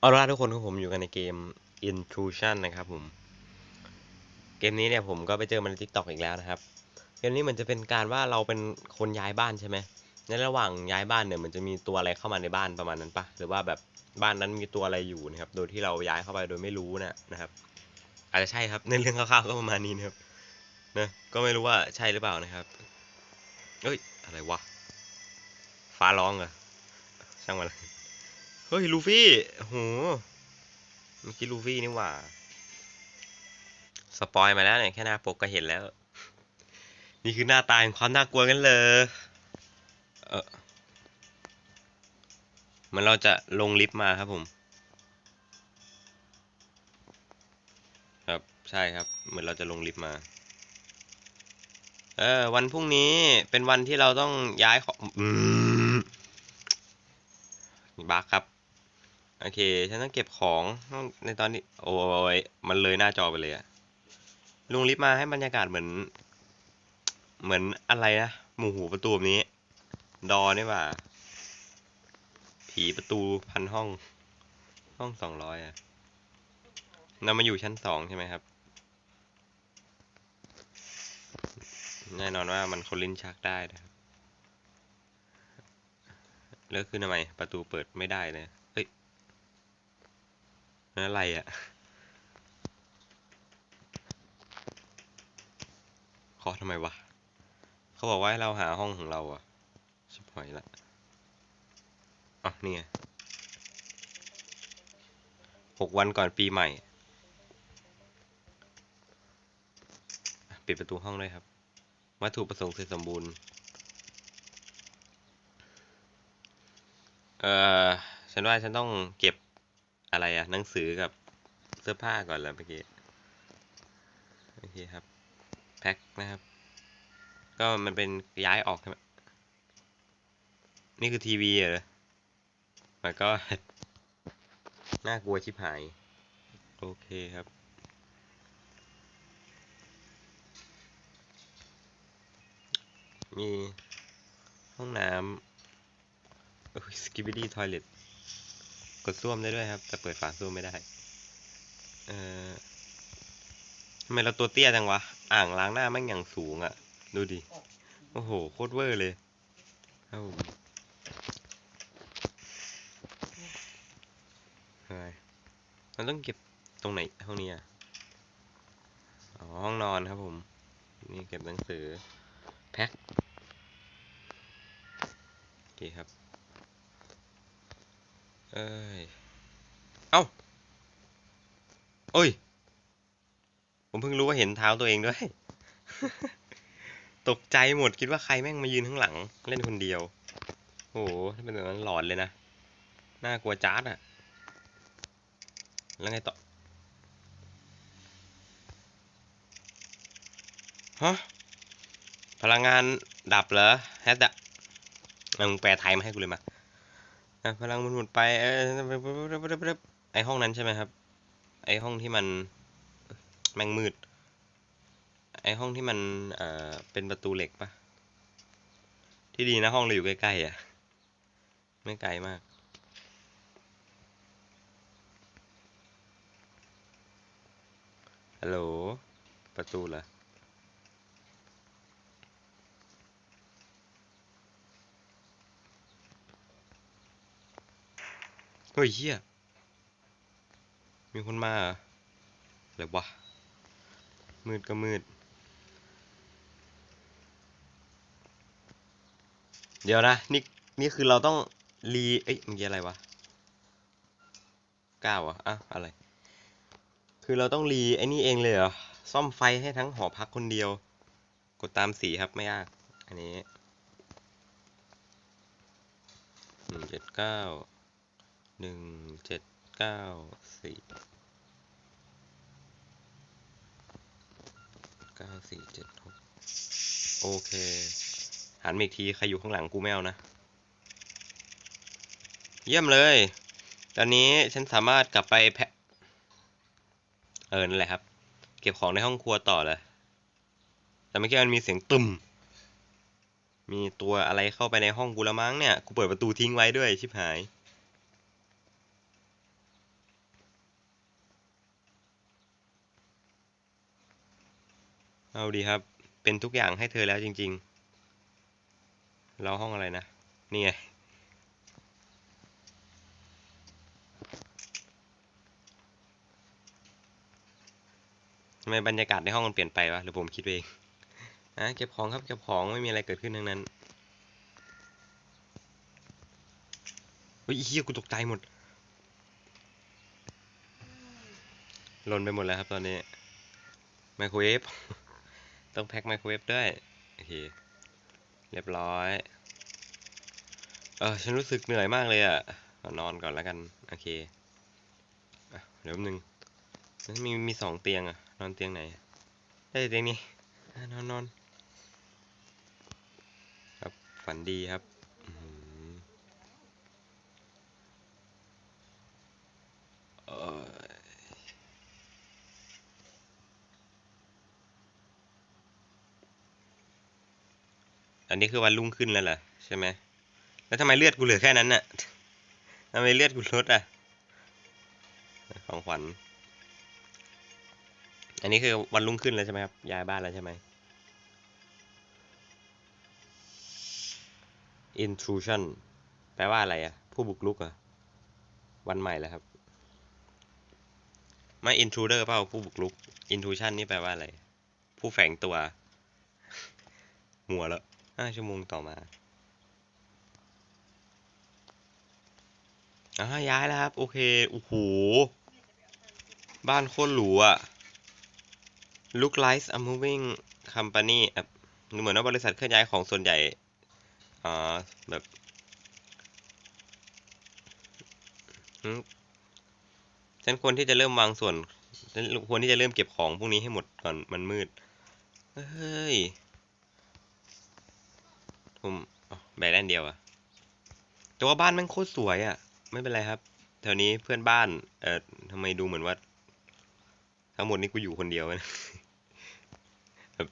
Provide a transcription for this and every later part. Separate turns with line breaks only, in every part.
เอาละทุกคนของผมอยู่กันในเกม Intrusion นะครับผม เกมนี้เนี่ยผมก็ไปเจอมันใน TikTok อีกแล้วนะครับ เกมนี้มันจะเป็นการว่าเราเป็นคนย้ายบ้านใช่ไหม ในระหว่างย้ายบ้านเนี่ยมันจะมีตัวอะไรเข้ามาในบ้านประมาณนั้นปะหรือว่าแบบบ้านนั้นมีตัวอะไรอยู่นะครับ โดยที่เราย้ายเข้าไปโดยไม่รู้นะนะครับ อาจจะใช่ครับในเรื่องคร่าวๆก็ประมาณนี้นะครับ นะ ก็ไม่รู้ว่าใช่หรือเปล่านะครับ เอ้ย อะไรวะ ฟ้าร้องเหรอช่างมันเลย เฮ้ยลูฟี่โหเมื่อกี้ลูฟี่นี่หว่า สปอยมาแล้วเนี่ยแค่หน้าปกก็เห็นแล้ว นี่คือหน้าตาแห่งความน่ากลัวกันเลยเออเหมันเราจะลงลิฟต์มาครับผม ครับใช่ครับ เหมือนเราจะลงลิฟต์มา เออวันพรุ่งนี้เป็นวันที่เราต้องย้ายของบักครับ โอเค ฉันต้องเก็บของในตอนนี้ โอ้ยมันเลยหน้าจอไปเลยอะลุงลิฟมาให้บรรยากาศเหมือน เหมือนอะไรนะหมู่หูประตูแบบนี้ ดอนี่ว่า ผีประตูพันห้อง ห้องสองร้อยอะเรามาอยู่ชั้นสองใช่ไหมครับ แน่นอนว่ามันคนลิ้นชักได้นะครับแล้วคือทำไมประตูเปิดไม่ได้เลย อะไรอะ่ะเคาะทำไมวะ เขาบอกว่าให้เราหาห้องของเราอะ ชิบหายละอ๋อนี่ไงหกวันก่อนปีใหม่ ปิดประตูห้องด้วยครับ วัตถุประสงค์เสร็จสมบูรณ์ เอ่อ ฉันว่าฉันต้องเก็บ อะไรอะหนังสือกับเสื้อผ้าก่อนแล้วเมื่อกี้โอเคครับแพ็คนะครับ ก็มันเป็นย้ายออกใช่ไหมนี่คือทีวีเหรอมันก็ น่ากลัวชิบหาย โอเคครับ มีห้องน้ำสกิบิดี้ทอยเล็ต กดส้วมได้ด้วยครับ แต่เปิดฝาส้วมไม่ได้ เออทำไมเราตัวเตี้ยจังวะ อ่างล้างหน้าแม่งอย่างสูงอะ่ะ ดูดิ โอ้โห โคตรเวอร์เลยครับผมเฮ้ยมันต้องเก็บตรงไหนห้องนี้อะอ๋อห้องนอนครับผม นี่เก็บหนังสือ แพ็คโอเคครับ เอ้ย เอ้าโอ้ย ผมเพิ่งรู้ว่าเห็นเท้าตัวเองด้วย ตกใจหมดคิดว่าใครแม่งมายืนข้างหลัง เล่นคนเดียว โอ้โหถ้าเป็นแบบนั้นหลอนเลยนะ น่ากลัวจ้าดอะแล้วไงต่อ ฮะ พลังงานดับเหรอแฮดอะมึงแปลไทยมาให้กูเลยมา อะพลังมันหมดไปเออไอห้องนั้นใช่ไหมครับ ไอห้องที่มันแมงมืด ไอห้องที่มันเอ่อเป็นประตูเหล็กปะที่ดีนะห้องเราอยู่ใกล้ๆอะ ไม่ไกลมากฮัลโหลประตูเหรอ ฮ้ยเฮียมีคนมาเหรอะไรวะ มืดก็มืด เดี๋ยวนะ นี่ นี่คือเราต้องรี เอ้ยเมื่อกี้อะไรวะเก้าอะอะ อะไร คือเราต้องรีไอ้นี่เองเลยเหรอ ซ่อมไฟให้ทั้งหอพักคนเดียว กดตามสีครับไม่ยาก อันนี้หนึ่งเจ็ดเก้า หนึ่งเจ็ดเก้าสี่เก้าสี่เจ็ดหกโอเค หันมาอีกที ใครอยู่ข้างหลังกูไม่เอานะ เยี่ยมเลย ตอนนี้ฉันสามารถกลับไปแพะ เออ นั่นแหละครับ เก็บของในห้องครัวต่อเลย แต่เมื่อกี้มันมีเสียงตึม มีตัวอะไรเข้าไปในห้องกูล้วมั้งเนี่ย กูเปิดประตูทิ้งไว้ด้วยชิบหาย เอาดีครับ เป็นทุกอย่างให้เธอแล้วจริง ๆ เราห้องอะไรนะ นี่ไง ทำไมบรรยากาศในห้องมันเปลี่ยนไปวะ หรือผมคิดเองอะเก็บของครับ เก็บของไม่มีอะไรเกิดขึ้นทั้งนั้น เฮ้ยเฮียกูตกใจหมดหล่นไปหมดแล้วครับตอนนี้ไมโครเวฟ ต้องแพ็คไมโครเวฟด้วย โอเค เรียบร้อย เออฉันรู้สึกเหนื่อยมากเลยอะนอนก่อนแล้วกัน โอเคอเดี๋ยวแป๊บนึงมันมีมีสองเตียงอะนอนเตียงไหน ได้เตียงนี้นอนนอนครับฝันดีครับอื้อหือเอ่อ อันนี้คือวันรุ่งขึ้นแล้วเหรอใช่ไหมแล้วทำไมเลือดกูเหลือแค่นั้นน่ะทำไมเลือดกูลดอะ ของขวัญ อันนี้คือวันรุ่งขึ้นแล้วใช่ไหมครับ ย้ายบ้านแล้วใช่ไหม intrusion แปลว่าอะไรอะ ผู้บุกรุกอะ วันใหม่แล้วครับ ไม่ intruder เปล่าผู้บุกรุก intrusion นี่แปลว่าอะไร ผู้แฝงตัวหัวแล้ว ห้าชั่วโมงต่อมาอ่าย้ายแล้วครับ โอเค โอ้โห บ้านโคตรหรูอะ look like a moving company อะดูเหมือนว่าบริษัทเคลื่อนย้ายของส่วนใหญ่อ่าแบบอืมฉันควรที่จะเริ่มวางส่วนฉันควรที่จะเริ่มเก็บของพวกนี้ให้หมดก่อนมันมืด เฮ้ย ผมแบกได้อันเดียวอะแต่ว่าบ้านม่งโคตรสวยอะไม่เป็นไรครับแถวนี้เพื่อนบ้าน เอ่อทำไมดูเหมือนว่า ทั้งหมดนี้กูอยู่คนเดียวนะแบบ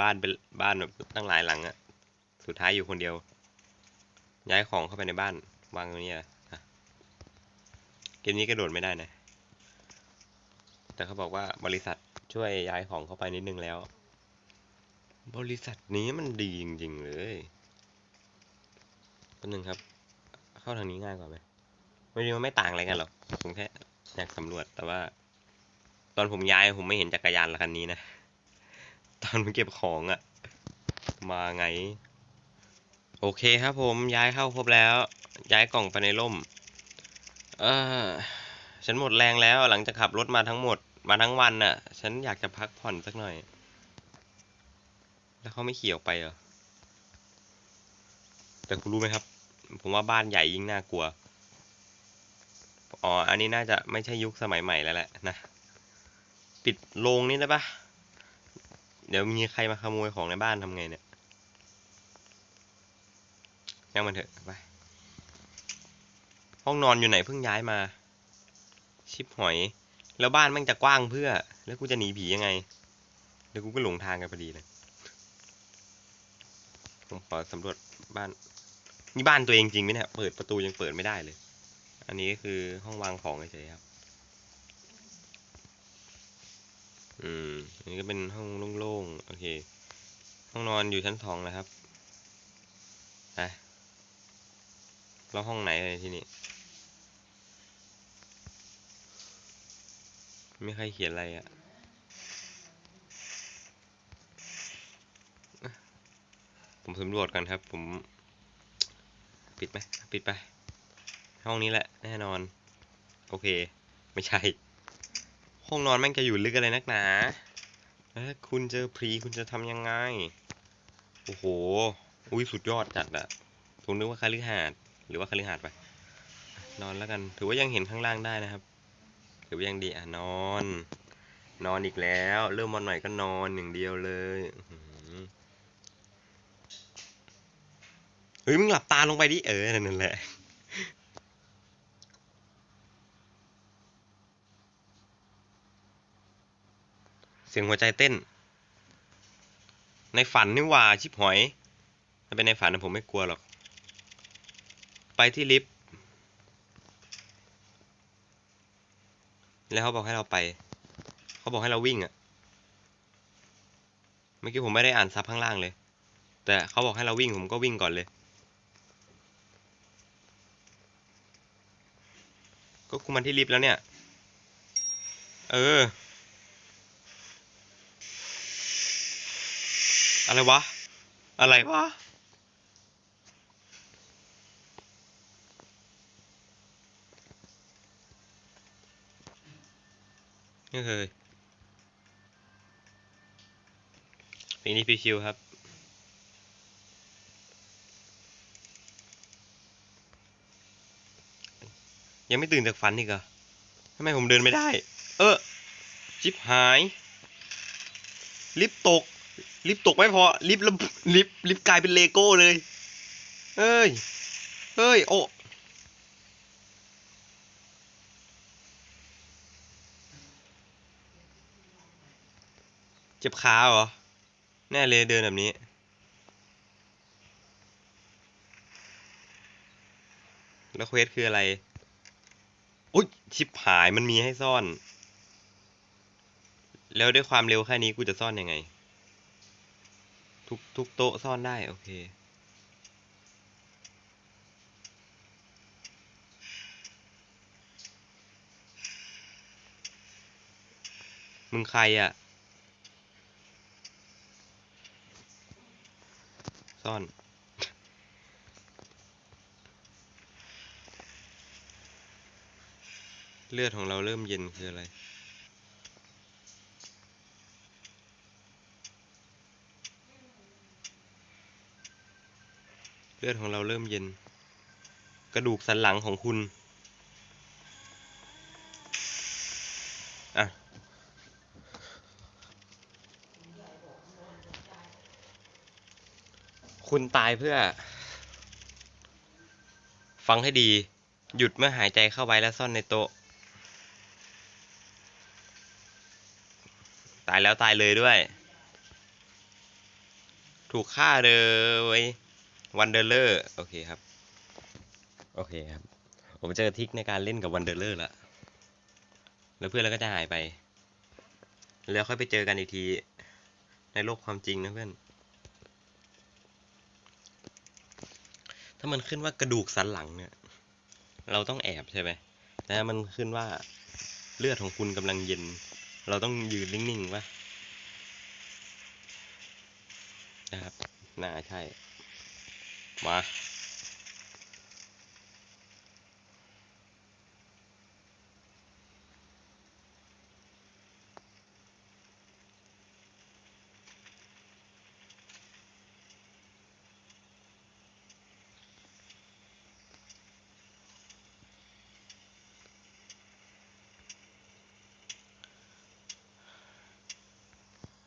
บ้านเป็นบ้านแบบตั้งหลายหลังอะสุดท้ายอยู่คนเดียว ย้ายของเข้าไปในบ้านวางตรงนี้อะเกมนี้กระโดดไม่ได้นะ แต่เขาบอกว่าบริษัทช่วยย้ายของเข้าไปนิดนึงแล้ว บริษัทนี้มันดีจริงๆเลย แป๊บนึงครับ เข้าทางนี้ง่ายกว่าไหมไม่ดีมันไม่ต่างอะไรกันหรอก ผมแค่อยากสำรวจ แต่ว่า ตอนผมย้ายผมไม่เห็นจักรยานคันนี้นะ ตอนผมเก็บของอะมาไง โอเคครับผมย้ายเข้าครบแล้ว ย้ายกล่องไปในร่ม เออฉันหมดแรงแล้วหลังจากขับรถมาทั้งหมดมาทั้งวันน่ะ ฉันอยากจะพักผ่อนสักหน่อย แล้วเขาไม่ขี่ออกไปเหรอ แต่คุณรู้ไหมครับ ผมว่าบ้านใหญ่ยิ่งน่ากลัว อ๋อ อันนี้น่าจะไม่ใช่ยุคสมัยใหม่แล้วแหละนะ ปิดโรงนี่ได้ปะเดี๋ยวมีใครมาขโมยของในบ้านทำไงเนี่ยยังมันเถอะไป ห้องนอนอยู่ไหนเพิ่งย้ายมา ชิบหอย แล้วบ้านม่งจะกว้างเพื่อ แล้วกูจะหนีผียังไง เดี๋ยวกูก็หลงทางกันพอดีเลย ผมขอสำรวจบ้าน นี่บ้านตัวเองจริงไหมเนี่ย เปิดประตูยังเปิดไม่ได้เลย อันนี้คือห้องวางของเฉยครับ อืม อันนี้ก็เป็นห้องโล่งๆ โอเค ห้องนอนอยู่ชั้นสองนะครับไปแล้วห้องไหนเลยที่นี่ ไม่ใครเขียนอะไรอะ่ะผมสำรวจกันครับ ผม ปิดไหมปิดไป ห้องนี้แหละแน่นอน โอเค ไม่ใช่ ห้องนอนแม่งจะอยู่ลึกอะไรนักหนาแล้วถ้าคุณเจอผีคุณจะทำยังไง โอ้โห อุ้ยสุดยอดจัดอะผมนึกว่าคาลิหาดหรือว่าคาลิหาดไป นอนแล้วกัน ถือว่ายังเห็นข้างล่างได้นะครับ ถือว่ายังดีอะนอน นอนอีกแล้ว เริ่มวันใหม่ก็นอนอย่างเดียวเลยอื้อหือ เฮ้ยมึงหลับตาลงไปดิเออนั่นแหละเสียงหัวใจเต้น ในฝันนี่ว่าชิบหอยถ้าเป็นในฝันนะผมไม่กลัวหรอก ไปที่ลิฟต์ แล้วเขาบอกให้เราไป เขาบอกให้เราวิ่งอะเมื่อกี้ผมไม่ได้อ่านซับข้างล่างเลย แต่เขาบอกให้เราวิ่งผมก็วิ่งก่อนเลย ก็คุมมันที่ลิฟต์แล้วเนี่ย เออ อะไรวะ อะไรวะไม่เคยเพลงนี้พี่ชิวครับ ยังไม่ตื่นจากฝันอีกเหรอทำไมผมเดินไม่ได้ เออชิบหาย ลิฟตก ลิฟตกไม่พอ ลิฟแล้วลิฟลิฟกลายเป็นเลโก้เลย เอ้ย เอ้ย โอ้เจ็บขาเหรอ แน่เลยเดินแบบนี้ แล้วเควสคืออะไร อุ๊ยชิบหายมันมีให้ซ่อน แล้วด้วยความเร็วแค่นี้กูจะซ่อนยังไง ทุกทุกโต๊ะซ่อนได้ โอเค มึงใครอะ ซ่อน เลือดของเราเริ่มเย็นคืออะไร เลือดของเราเริ่มเย็น กระดูกสันหลังของคุณ อะ คุณตายเพื่อ ฟังให้ดีหยุดเมื่อหายใจเข้าไว้และซ่อนในโต๊ะ ตาย แล้วตายเลยด้วย ถูกฆ่าเลยวันเดอร์เลอร์โอเคครับ โอเคครับ ผมเจอทิกในการเล่นกับวันเดอร์เลอร์ล้วแล้วเพื่อนเราก็จะหายไป แล้วค่อยไปเจอกันอีกที ในโลกความจริงนะเพื่อน ถ้ามันขึ้นว่ากระดูกสันหลังเนี่ย เราต้องแอบใช่ไหมแต่ถ้ามันขึ้นว่าเลือดของคุณกำลังเย็น เราต้องยืนนิ่งๆวะนะครับ น่าใช่ มา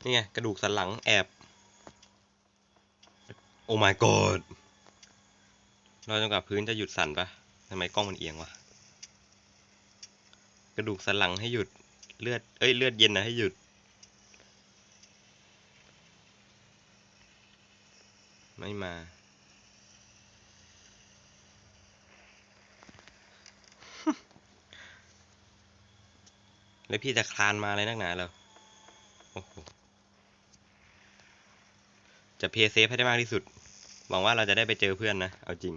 นี่ไง กระดูกสันหลังแอบ โอ้ my god เราจนกับพื้นจะหยุดสั่นปะทำไมกล้องมันเอียงวะ กระดูกสันหลังให้หยุด เลือด เอ้ย เลือดเย็นนะให้หยุด ไม่มา แล้วพี่จะคลานมาอะไรนักหนาเหรอโห จะเพย์เซฟให้ได้มากที่สุด หวังว่าเราจะได้ไปเจอเพื่อนนะ เอาจริง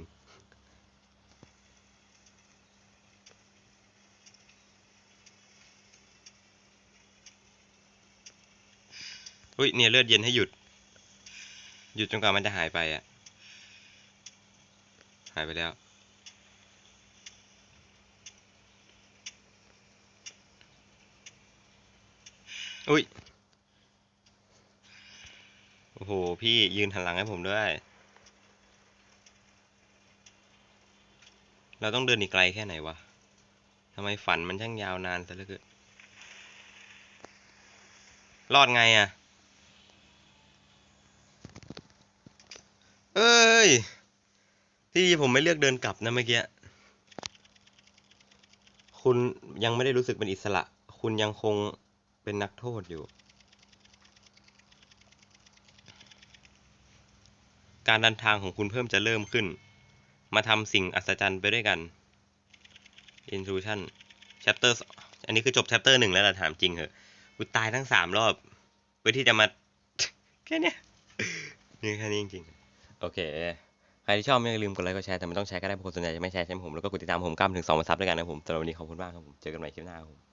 อุ้ยเนี่ยเลือดเย็นให้หยุด หยุดจนกว่ามันจะหายไปอะหายไปแล้ว อุ้ย โอ้โห พี่ยืนหันหลังให้ผมด้วย เราต้องเดินอีกไกลแค่ไหนวะทำไมฝันมันช่างยาวนานซะเหลือเกินรอดไงอะ่ะ เอ้ย ที่ผมไม่เลือกเดินกลับนะเมื่อกี้ คุณยังไม่ได้รู้สึกเป็นอิสระ คุณยังคงเป็นนักโทษอยู่ การเดินทางของคุณเพิ่มจะเริ่มขึ้น มาทำสิ่งอัศจรรย์ไปด้วยกัน Intrusion Chapter อันนี้คือจบ Chapter หนึ่งแล้วล่ะถามจริงเหอะกูตายทั้งสามรอบเพื่อที่จะมา แค่เนี้ยนี่แค่นี้จริงๆ โอเค ใครที่ชอบไม่ลืมกดไลค์กดแชร์แต่ไม่ต้องแชร์ก็ได้เพราะคนส่วนใหญ่จะไม่แชร์ใช่ไหมผมแล้วก็กดติดตามผมกล้ามถึงสองวันซับด้วยกันนะผมสำหรับวันนี้ขอบคุณมากครับผมเจอกันใหม่คลิปหน้าครับผม